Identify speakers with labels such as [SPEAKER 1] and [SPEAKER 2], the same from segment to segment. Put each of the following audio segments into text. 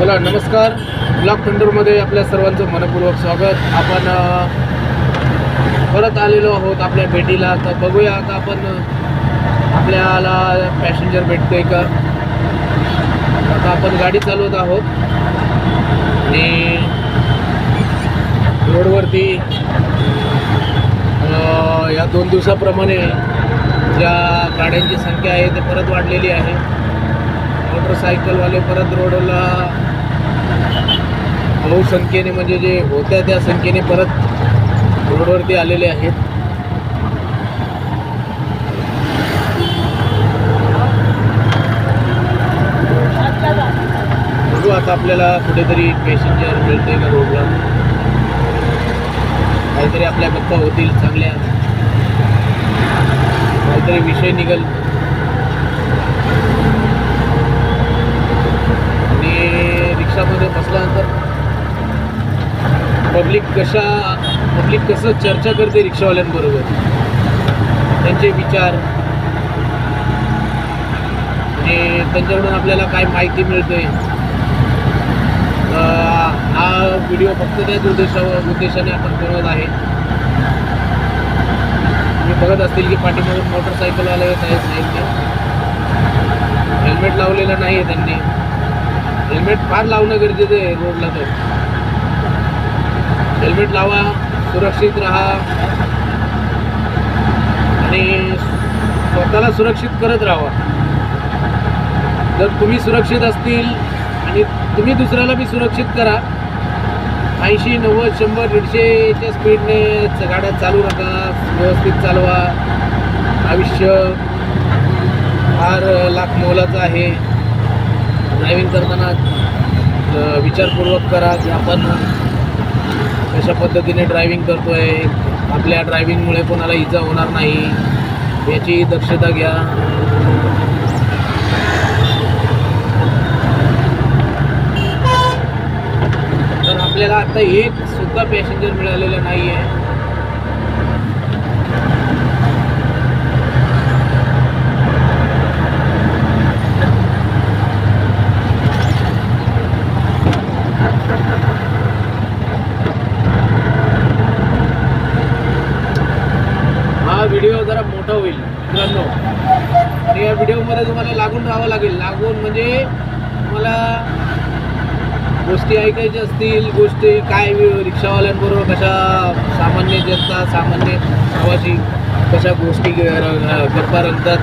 [SPEAKER 1] चला नमस्कार. ब्लॉक पंढरमध्ये आपल्या सर्वांचं मनपूर्वक स्वागत. आपण परत आलेलो आहोत आपल्या भेटीला. तर बघूया आता आपण आपल्याला पॅसेंजर भेटतोय का? आता आपण गाडी चालवत आहोत. आणि रोडवरती या दोन दिवसाप्रमाणे ज्या गाड्यांची संख्या आहे ते परत वाढलेली आहे. मोटरसायकलवाले परत रोडला बहुसंख्येने म्हणजे जे होत्या त्या संख्येने परत रोडवरती आलेले आहेत. बघू आता आपल्याला कुठेतरी पॅसेंजर मिळते का रोडला? काहीतरी आपल्या गप्पा होतील चांगल्या. काहीतरी विषय निघल. आणि रिक्षामध्ये बसल्यानंतर पब्लिक कशा पब्लिक कसं चर्चा करते रिक्षावाल्यांबरोबर? त्यांचे विचार. आणि त्यांच्याकडून आपल्याला काय माहिती मिळते हा व्हिडिओ फक्त त्याच उद्देशावर उद्देशाने आपण बनवत आहे. तुम्ही बघत असतील की पाठीमागून मोटरसायकलवाले येत आहेत नाही ते. हेल्मेट लावलेलं नाही आहे त्यांनी. हेल्मेट फार लावणं गरजेचं आहे रोडला तर. हेल्मेट लावा सुरक्षित राहा. आणि स्वतःला सुरक्षित करत राहा जर तुम्ही सुरक्षित असतील आणि तुम्ही दुसऱ्याला बी सुरक्षित करा ऐंशी नव्वद शंभर दीडशेच्या स्पीडने गाड्या चालू नका व्यवस्थित चालवा. आयुष्य फार लाख मोलाचं आहे. ड्रायव्हिंग करताना विचारपूर्वक करा की आपण कशा पद्धतीने ड्रायव्हिंग करतो आहे आपल्या ड्रायव्हिंगमुळे कोणाला इजा होणार नाही. याची दक्षता घ्या. तर आपल्याला आता एक सुद्धा पॅसेंजर मिळालेलं नाही आहे हा व्हिडिओ जरा मोठा होईल मित्रांनो आणि तुम्हाला लागून राहावं लागेल. लागून म्हणजे तुम्हाला गोष्टी ऐकायच्या असतील गोष्टी काय रिक्षावाल्यांबरोबर कशा सामान्य जनता सामान्य प्रवासी कशा गोष्टी गप्पा रंगतात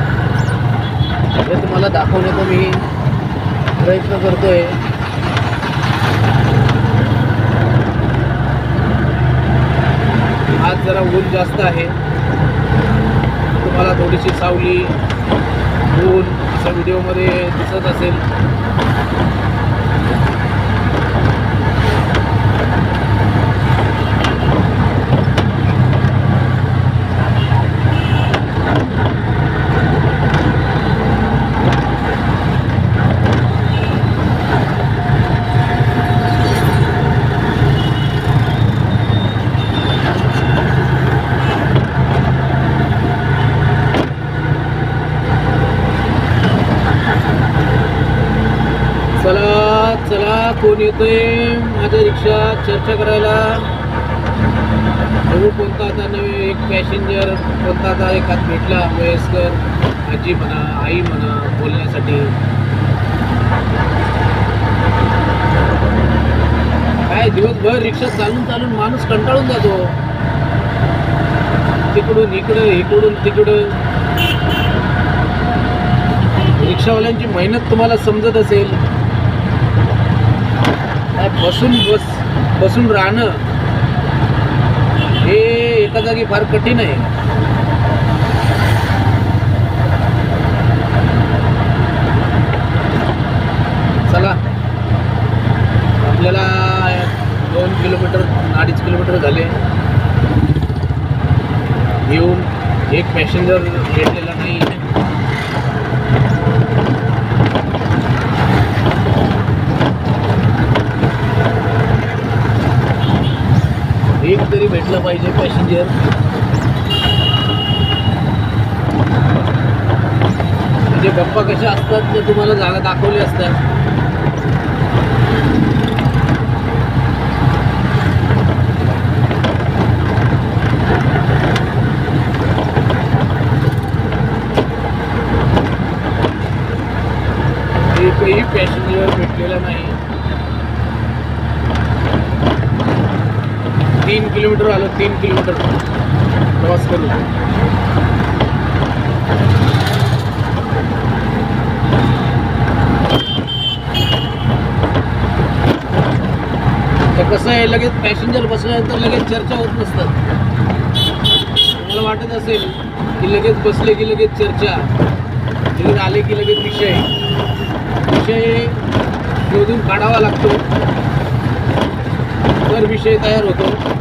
[SPEAKER 1] हे तुम्हाला दाखवण्याचा मी प्रयत्न करतो आहे आज जरा ऊन जास्त आहे. तुम्हाला थोडीशी सावली ऊन असं व्हिडिओमध्ये दिसत असेल चला चला कोण येतोय? माझ्या रिक्षा चर्चा करायला. बघू कोणता आता नवे एक पॅसेंजर कोणता आता एखाद भेटला वयस्कर आजी म्हणा आई म्हणा बोलण्यासाठी. काय दिवसभर रिक्षा चालून चालून माणूस कंटाळून जातो. तिकडून इकडं इकडून तिकडं. रिक्षावाल्यांची मेहनत तुम्हाला समजत असेल. बसून बस बसून राहणं हे एका जागी फार कठीण आहे. चला. आपल्याला दोन किलोमीटर अडीच किलोमीटर झाले. येऊन एक पॅसेंजर भेटलेला नाही. एक तरी भेटलं पाहिजे पॅसेंजर म्हणजे गप्पा कशा असतात ते तुम्हाला जागा दाखवली असतात एकही पॅसेंजर भेटलेला नाही तीन किलोमीटर आलं तीन किलोमीटर प्रवास करून तर कसं आहे लगेच पॅसेंजर बसल्यानंतर लगेच चर्चा होत नसतात. तुम्हाला वाटत असेल की लगेच बसले की लगेच चर्चा लगेच आले की लगेच विषय. विषय शोधून काढावा लागतो. तर विषय तयार होतो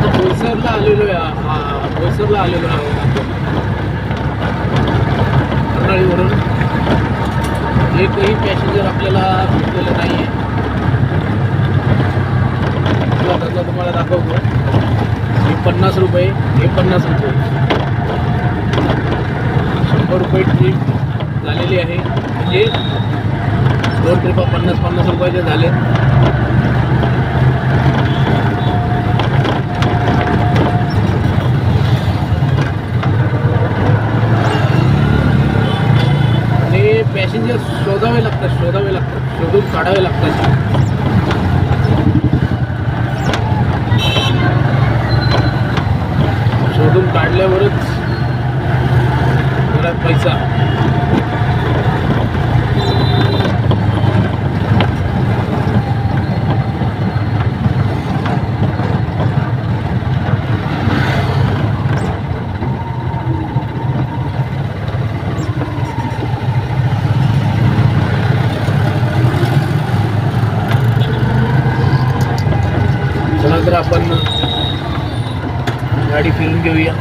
[SPEAKER 1] आता बोईसरला आलेलो आलेलो आहे कर्नाळीवरून एकही पॅसेंजर आपल्याला भेटलेलं नाही आहे त्यातला तुम्हाला दाखवतो. हे पन्नास रुपये हे पन्नास रुपये. शंभर रुपये ट्रीप झालेली आहे. म्हणजे दोन ट्रिपा पन्नास पन्नास रुपयाचे झाले आणि पॅसेंजर शोधावे लागतात शोधावे लागतात शोधून काढावे लागतात. शोधून काढल्यावरच घरात पैसा चला तर आपण गाडी फिरून घेऊया.